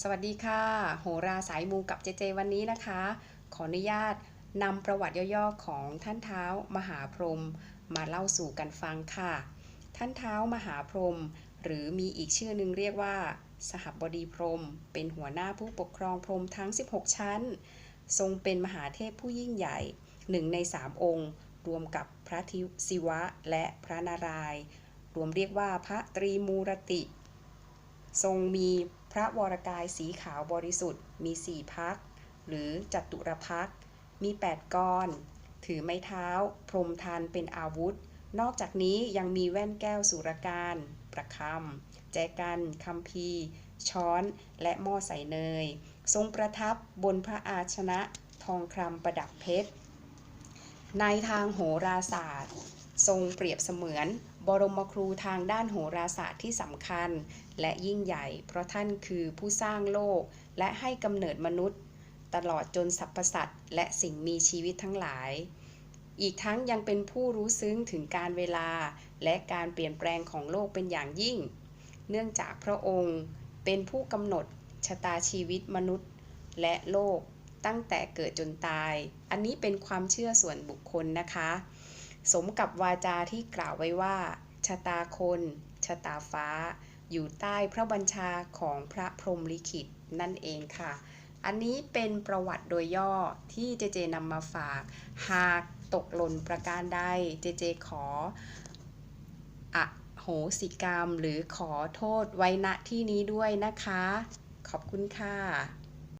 สวัสดีค่ะ โหราสายมูกับเจเจวันนี้นะคะ ขออนุญาตนำประวัติย่อๆของท่านเท้ามหาพรหมมาเล่าสู่กันฟังค่ะ ท่านเท้ามหาพรหมหรือมีอีกชื่อหนึ่งเรียกว่า สหบดีพรหมเป็นหัวหน้าผู้ปกครองพรหมทั้ง 16 ชั้น ทรงเป็นมหาเทพผู้ยิ่งใหญ่หนึ่งในสามองค์ รวมกับพระทิศิวะและพระนารายณ์รวมเรียกว่าพระตรีมูรติ ทรงมี พระวรกายสีขาวบริสุทธิ์ มีสี่พัก หรือจัตุรพัก มีแปดกร ถือไม้เท้า พรมทานเป็นอาวุธ นอกจากนี้ยังมีแว่นแก้วสุรการ ประคำ แจกันคัมภีช้อน และหม้อใส่เนย ทรงประทับบนพระอาชนะ ทองคำประดับเพชร ในทางโหราศาสตร์ ทรงเปรียบเสมือน บรมครูทางด้านโหราศาสตร์ที่สำคัญ และยิ่งใหญ่ เพราะท่านคือผู้สร้างโลก และให้กำเนิดมนุษย์ ตลอดจนสรรพสัตว์และสิ่งมีชีวิตทั้งหลาย อีกทั้งยังเป็นผู้รู้ซึ้งถึงการเวลา และการเปลี่ยนแปลงของโลกเป็นอย่างยิ่ง เนื่องจากพระองค์เป็นผู้กำหนดชะตาชีวิตมนุษย์ และโลกตั้งแต่เกิดจนตาย อันนี้เป็นความเชื่อส่วนบุคคลนะคะ สมกับวาจาที่กล่าวไว้ว่า ชะตาคน ชะตาฟ้า อยู่ใต้พระบัญชาของพระพรหมลิขิตนั่นเองค่ะ อันนี้เป็นประวัติโดยย่อที่เจเจนำมาฝาก หากตกหล่นประการใดเจเจขออโหสิกรรมหรือขอโทษไว้ณที่นี้ด้วยนะคะ ขอบคุณค่ะ